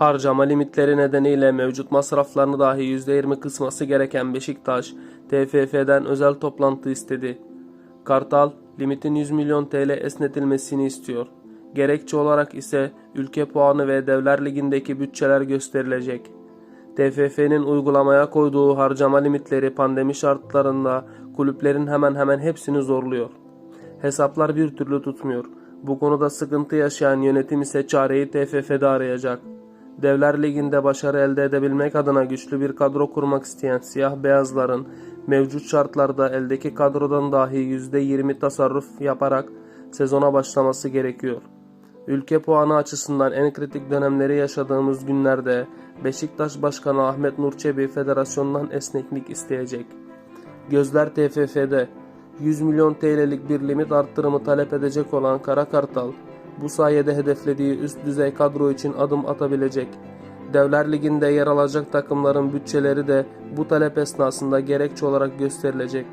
Harcama limitleri nedeniyle mevcut masraflarını dahi %20 kısması gereken Beşiktaş, TFF'den özel toplantı istedi. Kartal, limitin 100 milyon TL esnetilmesini istiyor. Gerekçe olarak ise ülke puanı ve Devler Ligi'ndeki bütçeler gösterilecek. TFF'nin uygulamaya koyduğu harcama limitleri pandemi şartlarında kulüplerin hemen hemen hepsini zorluyor. Hesaplar bir türlü tutmuyor. Bu konuda sıkıntı yaşayan yönetim ise çareyi TFF'de arayacak. Devler Ligi'nde başarı elde edebilmek adına güçlü bir kadro kurmak isteyen siyah beyazların mevcut şartlarda eldeki kadrodan dahi %20 tasarruf yaparak sezona başlaması gerekiyor. Ülke puanı açısından en kritik dönemleri yaşadığımız günlerde Beşiktaş Başkanı Ahmet Nur Çebi federasyondan esneklik isteyecek. Gözler TFF'de 100 milyon TL'lik bir limit arttırımı talep edecek olan Kara Kartal, bu sayede hedeflediği üst düzey kadro için adım atabilecek. Devler Ligi'nde yer alacak takımların bütçeleri de bu talep esnasında gerekçe olarak gösterilecek.